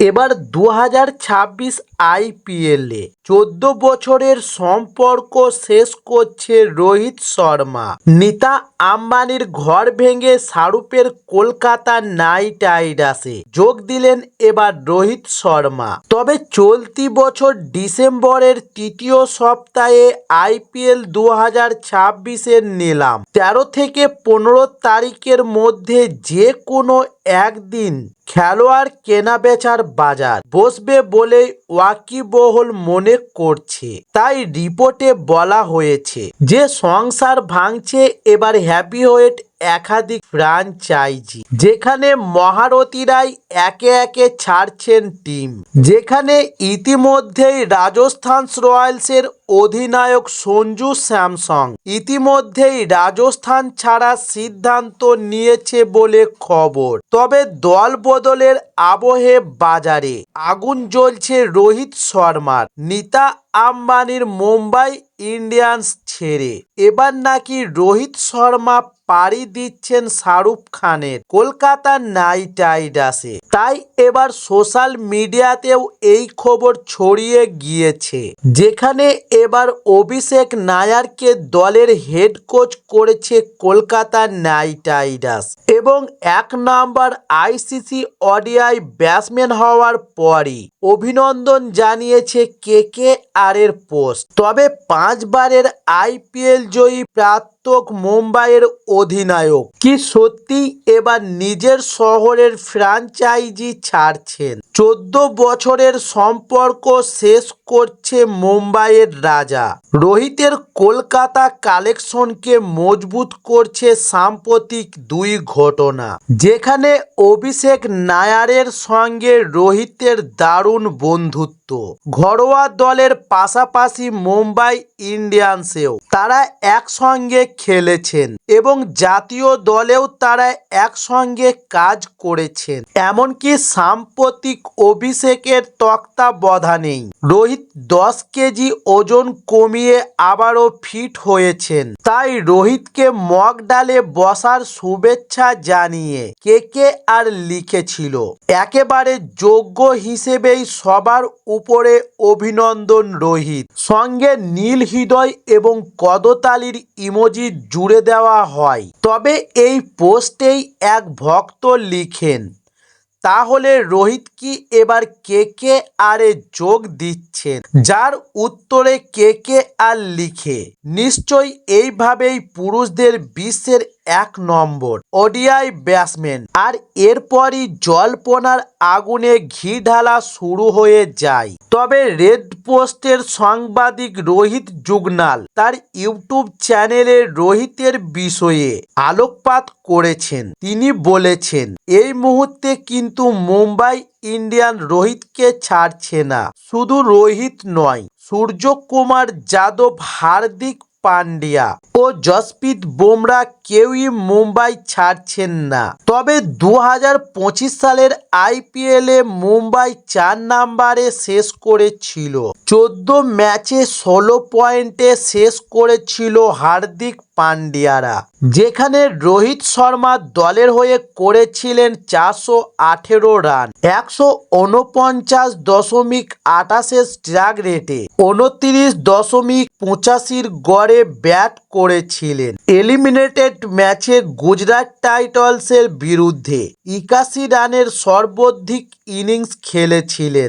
এবার দু হাজার ছাব্বিশ আইপিএলে চোদ্দ বছরের সম্পর্ক শেষ করছে রোহিত শর্মা। নিতা আম্বানির ঘর ভেঙে শাহরুখের কলকাতা নাইট রাইডার্সে যোগ দিলেন এবার রোহিত শর্মা। তবে চলতি বছর ডিসেম্বরের তৃতীয় সপ্তাহে আইপিএল দু হাজার ছাব্বিশের নিলাম। তেরো থেকে পনেরো তারিখের মধ্যে যে কোনো একদিন খেলোয়াড় কেনা বেচার বাজার। বসবে বলেই ওয়াকিবহল মনে করছে। তাই রিপোর্টে বলা হয়েছে যে সংসার ভাঙছে এবার হ্যাপি হোয়েট একাধিক ফ্রাঞ্চাইজি যেখানে মহারথীরাই একে একে ছাড়ছেন টিম। যেখানে ইতিমধ্যেই রাজস্থান রয়্যালসের অধিনায়ক সঞ্জু স্যামসং ইতিমধ্যেই রাজস্থান ছাড়ার সিদ্ধান্ত নিয়েছে বলে খবর। তবে দল বদলের আবহে বাজারে আগুন জ্বলছে রোহিত শর্মার। নিতা আম্বানির মুম্বাই ইন্ডিয়ান্স ছেড়ে। এবার নাকি রোহিত শর্মা পাড়ি দিচ্ছেন শাহরুখ খানের। কলকাতা নাইট রাইডার্সে। তাই এবার সোশ্যাল মিডিয়াতেও এই খবর ছড়িয়ে গিয়েছে, যেখানে এবার অভিষেক নায়ারকে দলের হেড কোচ করেছে কলকাতা নাইট রাইডার্স এবং এক নম্বর আইসিসি অডিআই ব্যাটসম্যান হওয়ার পরই অভিনন্দন জানিয়েছে কে কে আর এর পোস্ট। তবে পাঁচবারের আইপিএল জয়ী প্রাক্তক মুম্বাইয়ের অধিনায়ক। কি সত্যি এবার নিজের শহরের ফ্র্যাঞ্চাইজি ছাড়ছেন? চোদ্দ বছরের সম্পর্ক শেষ করছে মুম্বাইয়ের রাজা। রোহিতের কলকাতা কালেকশনকে মজবুত করছে সাম্প্রতিক দুই ঘটনা। যেখানে অভিষেক নায়ারের সঙ্গে রোহিতের দারুণ বন্ধুত্ব। ঘরোয়া দলের পাশাপাশি মুম্বাই ইন্ডিয়ান্সেও তারা একসঙ্গে খেলেছেন এবং জাতীয় দলেও তারা একসঙ্গে কাজ করেছেন। এমনকি সাম্প্রতিক অভিষেকের তত্ত্বাবধানেই রোহিত দশ কেজি ওজন কমিয়ে আবারও ফিট হয়েছেন। তাই রোহিতকে মগ ডালে বসার শুভেচ্ছা জানিয়ে কে কে আর লিখেছিল। একেবারে যোগ্য হিসেবেই সবার উপরে অভিনন্দন রোহিত। সঙ্গে নীল হৃদয় এবং কদতালির ইমোজি জুড়ে দেওয়া হয়। তবে এই পোস্টেই এক ভক্ত লিখেন তাহলে রোহিত কি এবার কে কে এ যোগ দিচ্ছেন? যার উত্তরে কে কে আর লিখে। নিশ্চয়ই এইভাবেই পুরুষদের বিশ্বের এক নম্বর, ওডিআই ব্যাটসম্যান। আর এরপরই জল্পনার আগুনে ঘি ঢালা শুরু হয়ে যায়। তবে রেড পোস্টের সাংবাদিক রোহিত জুগনাল তার ইউটিউব চ্যানেলে রোহিতের বিষয়ে আলোকপাত করেছেন। তিনি বলেছেন, এই মুহূর্তে কিন্তু মুম্বাই ইন্ডিয়ান রোহিতকে ছাড়ছে না। শুধু রোহিত নয়, সূর্যকুমার যাদব হার্দিক পান্ডিয়া ও জসপ্রীত বোমরা কেউই মুম্বাই ছাড়ছেন না। তবে দু হাজার পঁচিশ সালের আইপিএলে মুম্বাই চার নাম্বারে শেষ করেছিল। চোদ্দ ম্যাচে ষোলো পয়েন্টে শেষ করেছিল হার্দিক পান্ডিয়ারা যেখানে রোহিত শর্মা দলের হয়ে করেছিলেন চারশো আঠেরো রান, একশো উনপঞ্চাশ দশমিক আটাশের স্ট্রাইক রেটে উনত্রিশ দশমিক পঁচাশির গড়ে ব্যাট করেছিলেন। এলিমিনেটেড ম্যাচে গুজরাট টাইটলসের বিরুদ্ধে একাশি রানের সর্বাধিক ইনিংস খেলেছিলেন।